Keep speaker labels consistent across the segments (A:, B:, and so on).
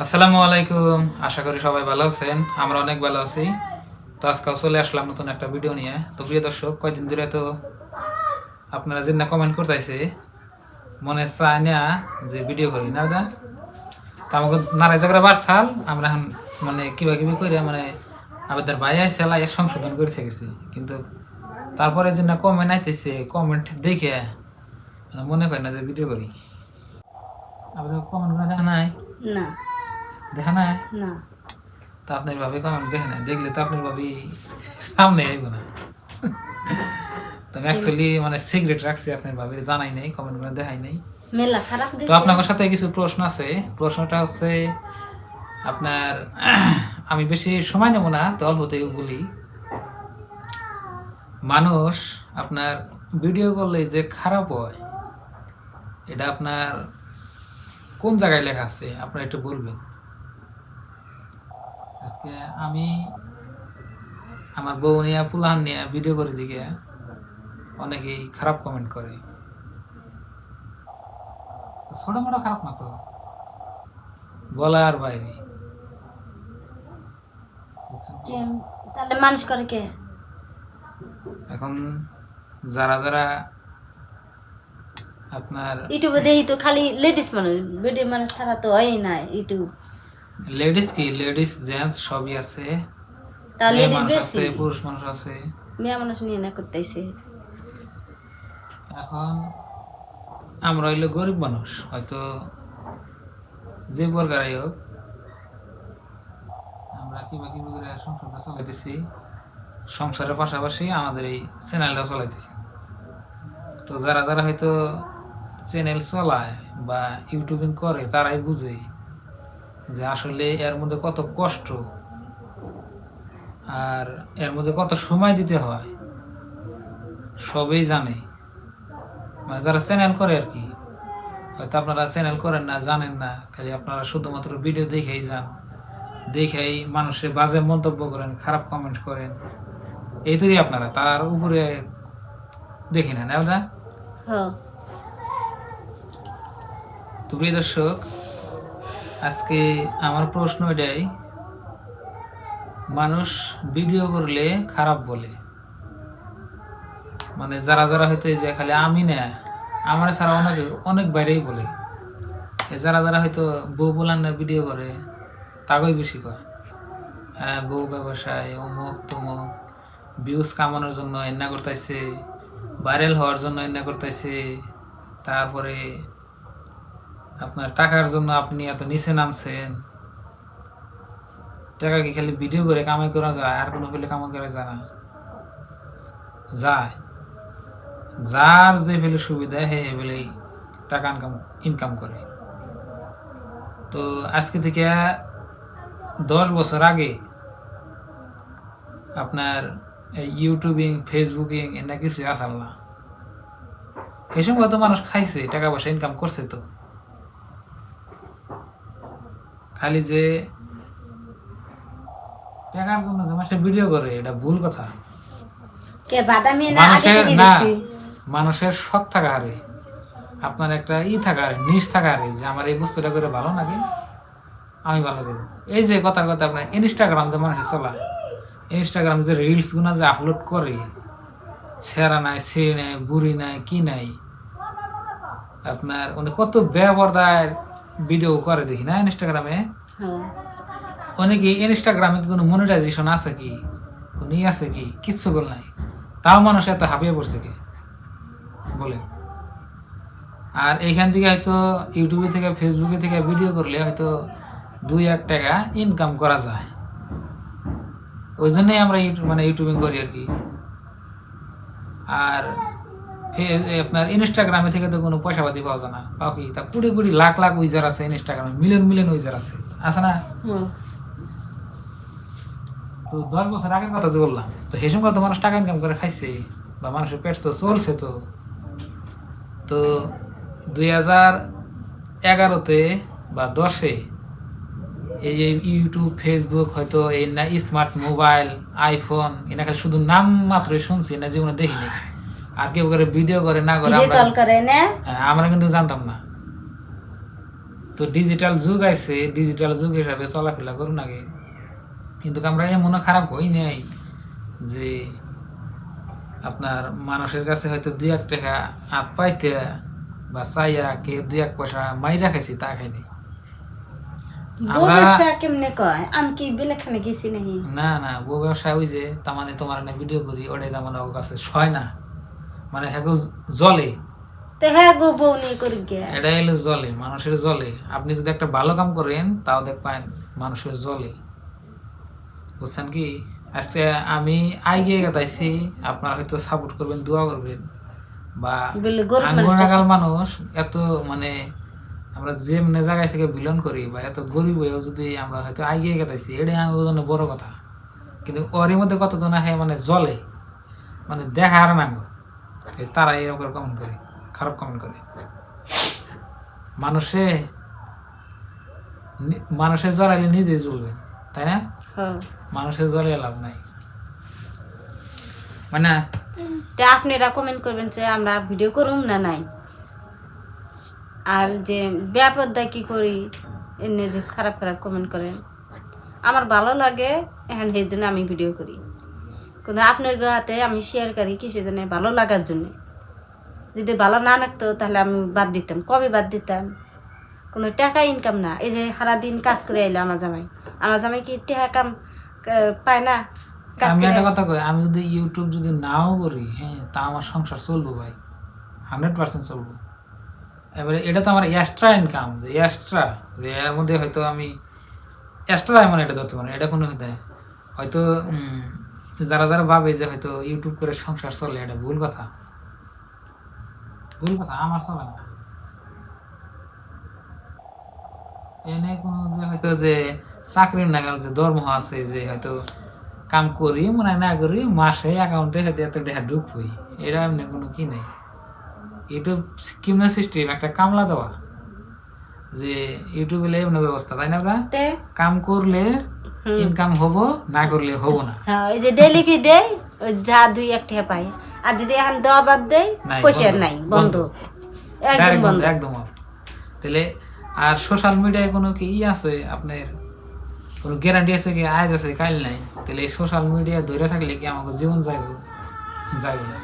A: আসসালামু আলাইকুম। আশা করি সবাই ভালো আছেন। আমরা অনেক ভালো আছি। তো আজকাল চলে আসলাম নতুন একটা ভিডিও নিয়ে। তো প্রিয় দর্শক, কয়দিন ধরে তো আপনারা যে না কমেন্ট করতেছে, মনে চায় না যে ভিডিও করি, না দা তো আমাকে নারায় জায়গা বাড়ছাল। আমরা এখন মানে কিবা কিবি করে মানে আমাদের ভাই আছে লাই সংশোধন করে গেছি কিন্তু তারপরে যে না কমেন্ট আইতেছে কমেন্ট দেখে মানে করে না যে ভিডিও করি। আমাদের কমেন্ট করে দেখা নাই?
B: না।
A: দেখা নাই?
B: না।
A: তা আপনার ভাবে কমেন্ট দেখে না দেখলে তো আপনার ভাবি সামনে আইব না। তো আমি অ্যাকচুয়ালি মানে সিগারেট রাখছি আপনার ভাবির জানাই নাই কমেন্ট করে দেখাই নাই।
B: মেলা খারাপ
A: তো আপনার সাথে কিছু প্রশ্ন আছে? প্রশ্নটা হচ্ছে আপনার আমি বেশি সময় নেব না তো অল্পতেই বলি। মানুষ আপনার ভিডিও করলে যে খারাপ হয় এটা আপনার কোন জায়গায় লেখা আছে? আপনারা একটু বলবেন। আজকে আমি আমার বউ নিয়ে পুলান নিয়ে ভিডিও করে দিকে অনেকেই খারাপ কমেন্ট করে। ছোট মোটো খারাপ না তো। বলার বাইরে।
B: তাহলে মানুষ করে কে?
A: এখন যারা যারা আপনার
B: ইউটিউবে দেখি তো খালি লেডিস মানুষ বেডি মানুষ ছাড়া তো হয়ই না ইউটিউব।
A: লেডিস কি? লেডিস জেন্টস সবই আছে।
B: তা লেডিস বেশি?
A: আছে পুরুষ মানুষ আছে।
B: মেয়ে মানুষ নিয়ে না করতেছে।
A: এখন আমরা হইল গরিব মানুষ হয়তো যে প্রকারই হোক। আমরা কিবা কিবি করে সংসারটা চালাইতেছি? সংসারের পাশাপাশি আমাদের এই চ্যানেলটাও চালাইতেছি। তো যারা যারা হয়তো চ্যানেল চলায় বা ইউটিউবিং করে তারাই বুঝে যে আসলে এর মধ্যে কত কষ্ট আর এর মধ্যে কত সময় দিতে হয় সবই জানে। মানে যারা চ্যানেল করে আর কি হয়তো আপনারা চ্যানেল করেন না জানেন না খালি আপনারা শুধুমাত্র ভিডিও দেখেই যান। দেখেই মানুষের বাজে মন্তব্য করেন খারাপ কমেন্ট করেন। এই তৈরি আপনারা তার উপরে দেখি না না দাদা? তো প্রিয় দর্শক আজকে আমার প্রশ্ন এটাই, মানুষ ভিডিও করলে খারাপ বলে। মানে যারা যারা হয়তো এই যে খালি আমি না, আমার ছাড়া অনেকে, অনেক বাইরেই বলে। যারা যারা হয়তো বউ বলার না ভিডিও করে তাগই বেশি কয়। হ্যাঁ বউ ব্যবসায় অমুক তমুক ভিউজ কামানোর জন্য এন্না করতেছে ভাইরাল হওয়ার জন্য এন্না করতেছে তারপরে আপনার টাকার জন্য আপনি এত নিচে নামছেন। টাকা কি খালি ভিডিও করে কামাই করা যায়? আর কোনো পেলে কামাই করা যায় না। যায়। যার যে ফেলে সুবিধা, হে ফেলেই টাকা ইনকাম ইনকাম করে। তো আজকে থেকে দশ বছর আগে আপনার ইউটিউবিং, ফেসবুকিং এটা কিছু আসাল না। এই সময় তো মানুষ খাইছে, টাকা পয়সা ইনকাম করছে তো। খালি যে টাকার জন্য যে মানুষের ভিডিও করে এটা ভুল কথা।
B: কে বাদামি না আগে
A: মানুষের না মানুষের শখ থাকা হারে আপনার একটা ই থাকা হারে নিজ থাকা হারে যে আমার এই বস্তুটা করে ভালো লাগে আমি ভালো করব। এই যে কথার কথা আপনার ইনস্টাগ্রাম যে মানুষের চলা ইনস্টাগ্রাম যে রিলস গুনা যে আপলোড করে সেরা নাই সে নাই বুড়ি নাই কি নাই? আপনার উনি কত ব্যবহার ভিডিও করে দেখি না ইনস্টাগ্রামে অনেকে ইনস্টাগ্রামে কোনো মনিটাইজেশন আছে কি? কোনো আছে কি? কিচ্ছু গোল নাই। তাও মানুষ এত হাঁপিয়ে পড়ছে কি? বলেন। আর এইখান থেকে হয়তো ইউটিউবে থেকে ফেসবুকে থেকে ভিডিও করলে হয়তো দুই এক টাকা ইনকাম করা যায়। ওই জন্যই আমরা মানে ইউটিউবিং করি আর কি। আর আপনার ইনস্টাগ্রামে থেকে তো কোনো পয়সা পাতি পাওয়া যায় না। পাও কি? তা কুড়ি কুড়ি লাখ লাখ উইজার আছে ইনস্টাগ্রামে মিলিয়ন মিলিয়ন উইজার আছে। আছে না? তো দশ বছর আগের কথা যে বললাম। তো সেই সময় তো মানুষ টাকা ইনকাম করে খাইছে বা মানুষের পেট তো চলছে তো। তো দুই হাজার এগারোতে বা দশে এই যে ইউটিউব ফেসবুক হয়তো এই না স্মার্ট মোবাইল আইফোন এনা খালি শুধু নাম মাত্রই শুনছি না জীবনে দেখিনি। আর কেউ করে ভিডিও করে না করে আমরা
B: কল করে না?
A: হ্যাঁ, আমরা কিন্তু জানতাম না। তো ডিজিটাল যুগ আছে ডিজিটাল যুগ হিসাবে চলাফেরা করুন আগে। কিন্তু আমরা এমনও খারাপ হই নাই যে আপনার মানুষের কাছে হয়তো দুই এক টাকা হাত পাইতে বা চাইয়া কে দুই এক পয়সা মাইরা খাইছি তা খাইনি। না না বউ ব্যবসা ওই যে তার মানে তোমার না ভিডিও করি ওটাই তার মানে ওর কাছে সয় না। মানে হ্যাঁ জলে।
B: তো হ্যাঁ গো বউ নিয়ে করি গিয়া
A: এটা এলো জলে মানুষের জলে। আপনি যদি একটা ভালো কাম করেন তাও দেখবেন মানুষের জলে। বুঝছেন কি? আজকে আমি আইগিয়ে গেতাইছি আপনারা হয়তো সাপোর্ট করবেন দোয়া করবেন। বা
B: বলে মানুষ
A: এত মানে আমরা যে মানে জায়গায় থেকে বিলন করি বা এত গরিব হয়েও যদি আমরা হয়তো আইগিয়ে গেতাইছি এটাই জন্য বড় কথা। কিন্তু ওরই মধ্যে কতজন আহে মানে জলে? মানে দেখার নাঙ্গ এই তারা এরকম কমেন্ট করে খারাপ কমেন্ট করে। মানুষে নি- মানুষে জড়াইলে নিজেই জ্বলবে তাই না?
B: হ্যাঁ।
A: মানুষের জলে লাভ নাই। মানে
B: তা আপনারা কমেন্ট করবেন যে আমরা ভিডিও করুম না নাই? আর যে ব্যাপারটা কি করি এনে যে খারাপ খারাপ কমেন্ট করেন। আমার ভালো লাগে এখন সেই জন্য আমি ভিডিও করি। কিন্তু আপনার হাতে আমি শেয়ার করি কিসের জন্য ভালো লাগার জন্য। যদি ভালো না লাগতো তাহলে আমি বাদ দিতাম। কবে বাদ দিতাম? কোনো টাকা ইনকাম না। এই যে সারাদিন কাজ করে আইলো আমার জামাই। আমার জামাই কি টাকা কাম পায় না? কাজ
A: আমি একটা কথা কই আমি যদি ইউটিউব যদি নাও করি হ্যাঁ তা আমার সংসার চলবো ভাই। হান্ড্রেড পার্সেন্ট চলবো। এবারে এটা তো আমার এক্সট্রা ইনকাম যে এক্সট্রা যে এর মধ্যে হয়তো আমি এক্সট্রা এমন এটা ধরতে পারি এটা কোনো হতে হয়তো যারা যারা ভাবে যে হয়তো ইউটিউব করে সংসার চলে, এটা ভুল কথা। ভুল কথা, আমার চলে না। এনে কোনো যে হয়তো যে চাকরির নাগাল যে দরমহা আছে যে হয়তো কাম করি, মনে না করি, মাসে অ্যাকাউন্টে হয়তো এত টাকা ঢুকবই। এটা এমনি কোনো কি নেই। ইউটিউব কিমনা সিস্টেম একটা কামলা দেওয়া। যে ইউটিউবে এমনি ব্যবস্থা তাই না দা কাম করলে ইনকাম হব না করলে হব না।
B: হ্যাঁ ওই যে ডেলি কি দেয় যা দুই এক টাকা পাই। আর যদি এখন দেওয়া বাদ দেয় পয়সা নাই বন্ধ। একদম বন্ধ
A: একদম তাহলে আর সোশ্যাল মিডিয়ায় কোনো কি ই আছে? আপনার কোনো গ্যারান্টি আছে কি? আজ আছে কাল নাই। তাহলে সোশ্যাল মিডিয়া ধরে থাকলে কি আমাকে জীবন যাইব? যাইব না।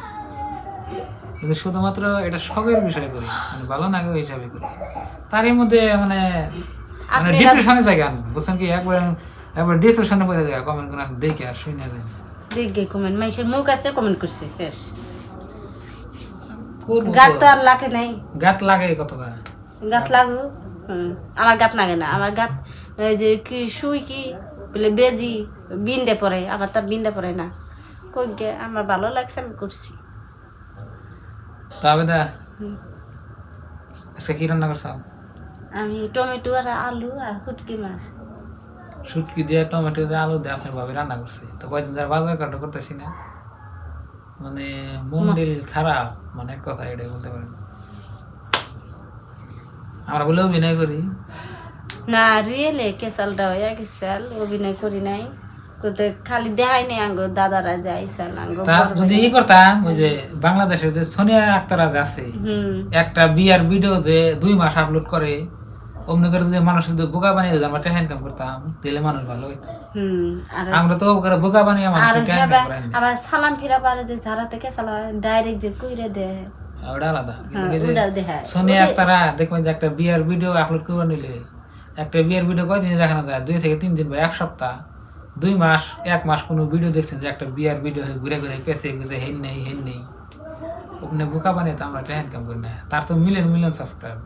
A: কিন্তু শুধুমাত্র এটা শখের বিষয় করি মানে ভালো লাগে ওই হিসাবে করি। তারই মধ্যে মানে মানে ডিপ্রেশনে যায় গান বুঝছেন কি একবার একবার ডিপ্রেশনে পড়ে যায় কমেন্ট করে দেখে আর শুনে যায়
B: দেখবে কমেন্ট মুখ আছে কমেন্ট করছে শেষ। গাত
A: তো।
B: আর লাগে নাই।
A: গাত লাগে কত
B: গাত লাগু? আমার গাত লাগে না। আমার গাত যে কি শুই কি বলে বেজি বিন্দে পড়ে আমার তার বিন্দে পড়ে না। কই আমার ভালো লাগছে আমি করছি।
A: তবে দা আজকে কি রান্না করছ?
B: আমি টমেটো আর আলু আর ফুটকি মাছ।
A: শুটকি দিয়ে টমেটো দিয়ে আলু দিয়ে আপনার ভাবে রান্না করছে। তো কয়দিন ধরে বাজার কাটা করতেছি না। মানে মন দিল খারাপ মানে কথা এটাই বলতে পারেন। আমরা বলে অভিনয় করি।
B: না রিয়েলে কেসালটা হয়ে গেছাল অভিনয় করি নাই। খালি দেখাই নাই আঙ্গো দাদারা আঙ্গো
A: যদি
B: ভাই।
A: ই করতাম ওই যে বাংলাদেশের যে সোনিয়া আক্তার আজ আছে একটা বিয়ার ভিডিও যে দুই মাস আপলোড করে অমনি করে যদি মানুষ যদি বোকা বানিয়ে দিতাম টাকা ইনকাম করতাম তাহলে মানুষ ভালো হইতো। আমরা তো করে বোকা বানিয়ে মানুষ
B: আবার সালাম ফিরা পারে যে ঝাড়া থেকে সালাম ডাইরেক্ট যে কইরে দে
A: ওটা আলাদা।
B: হ্যাঁ।
A: সোনিয়া আক্তারা দেখবেন যে একটা বিয়ার ভিডিও আপলোড করে নিলে একটা বিয়ার ভিডিও কয়দিন দেখানো যায়? দুই থেকে তিন দিন বা এক সপ্তাহ। দুই মাস এক মাস কোনো ভিডিও দেখছেন যে একটা বিয়ার ভিডিও হয়ে ঘুরে ঘুরে পেছে গেছে হেন নেই হেন নেই। ওখানে বোকা বানিয়ে তো আমরা টাকা ইনকাম করি না। তার তো মিলিয়ন মিলিয়ন সাবস্ক্রাইব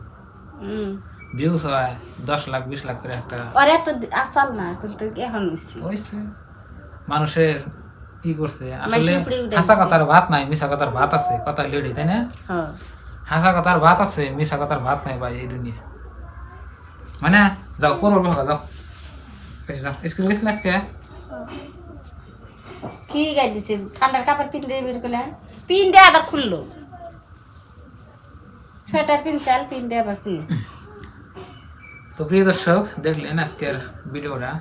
A: ভিউজ হয় দশ লাখ বিশ লাখ করে একটা।
B: আর এত আসাল না কিন্তু এখন হইছে?
A: মানুষের কি করছে। আসলে
B: উপরে উঠে
A: হাসা। কথার ভাত নাই মিশা কথার ভাত আছে। কথা লেডি তাই না?
B: হ্যাঁ।
A: হাসা কথার ভাত আছে মিশা কথার ভাত নাই ভাই এই দুনিয়া। মানে যাও করব যাও। যাও। স্কুল গেছিল আজকে?
B: কি গাই দিছে ঠান্ডার কাপড় পিন দিয়ে বের করলে? পিন দিয়ে আবার খুললো। সোয়েটার পিন দিয়ে আবার খুললো।
A: তো প্রিয় দর্শক, দেখলেন আজকের ভিডিওটা।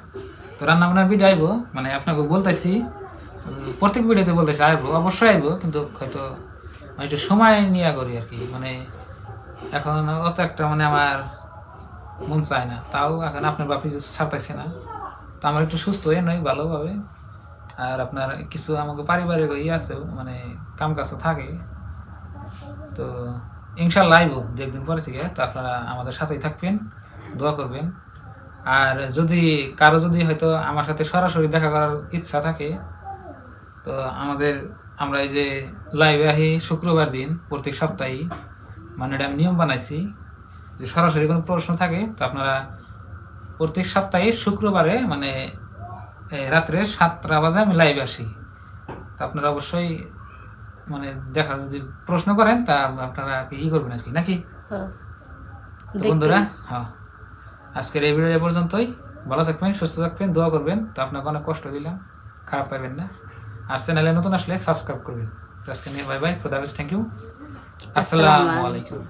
A: তো রান্না বান্নার ভিডিও আইবো মানে আপনাকে বলতেছি প্রত্যেক ভিডিওতে বলতেছি আইবো, অবশ্যই আইবো, কিন্তু হয়তো আমি একটু সময় নিয়ে করি আর কি। মানে এখন অত একটা মানে আমার মন চায় না। তাও এখন আপনার বাপি যে ছাড়তাইছে না। তো আমার একটু সুস্থ হয়ে নয় ভালোভাবে। আর আপনার কিছু আমাকে পারিবারিক ইয়ে আছে মানে কাম কাজও থাকে। তো ইনশাল্লাহ আইব দু একদিন পরে থেকে, তো আপনারা আমাদের সাথেই থাকবেন, দোয়া করবেন। আর যদি কারও যদি হয়তো আমার সাথে সরাসরি দেখা করার ইচ্ছা থাকে, তো আমাদের, আমরা এই যে লাইভে আহি শুক্রবার দিন, প্রত্যেক সপ্তাহে মানে এটা আমি নিয়ম বানাইছি, যে সরাসরি কোনো প্রশ্ন থাকে, তো আপনারা প্রত্যেক সপ্তাহে শুক্রবারে মানে রাত্রে সাতটা বাজে আমি লাইভে আসি। তো আপনারা অবশ্যই মানে দেখা যদি প্রশ্ন করেন তা আপনারা ই করবেন আর কি নাকি?
B: হ্যাঁ।
A: বন্ধুরা হ্যাঁ। আজকের এই ভিডিও পর্যন্তই। ভালো থাকবেন সুস্থ থাকবেন দোয়া করবেন। তো আপনাকে অনেক কষ্ট দিলাম খারাপ পাবেন না। আর চ্যানেলে নতুন আসলে সাবস্ক্রাইব করবেন। তো আজকে নিয়ে বাই বাই খুদাহাফিজ থ্যাংক ইউ আসসালামু আলাইকুম।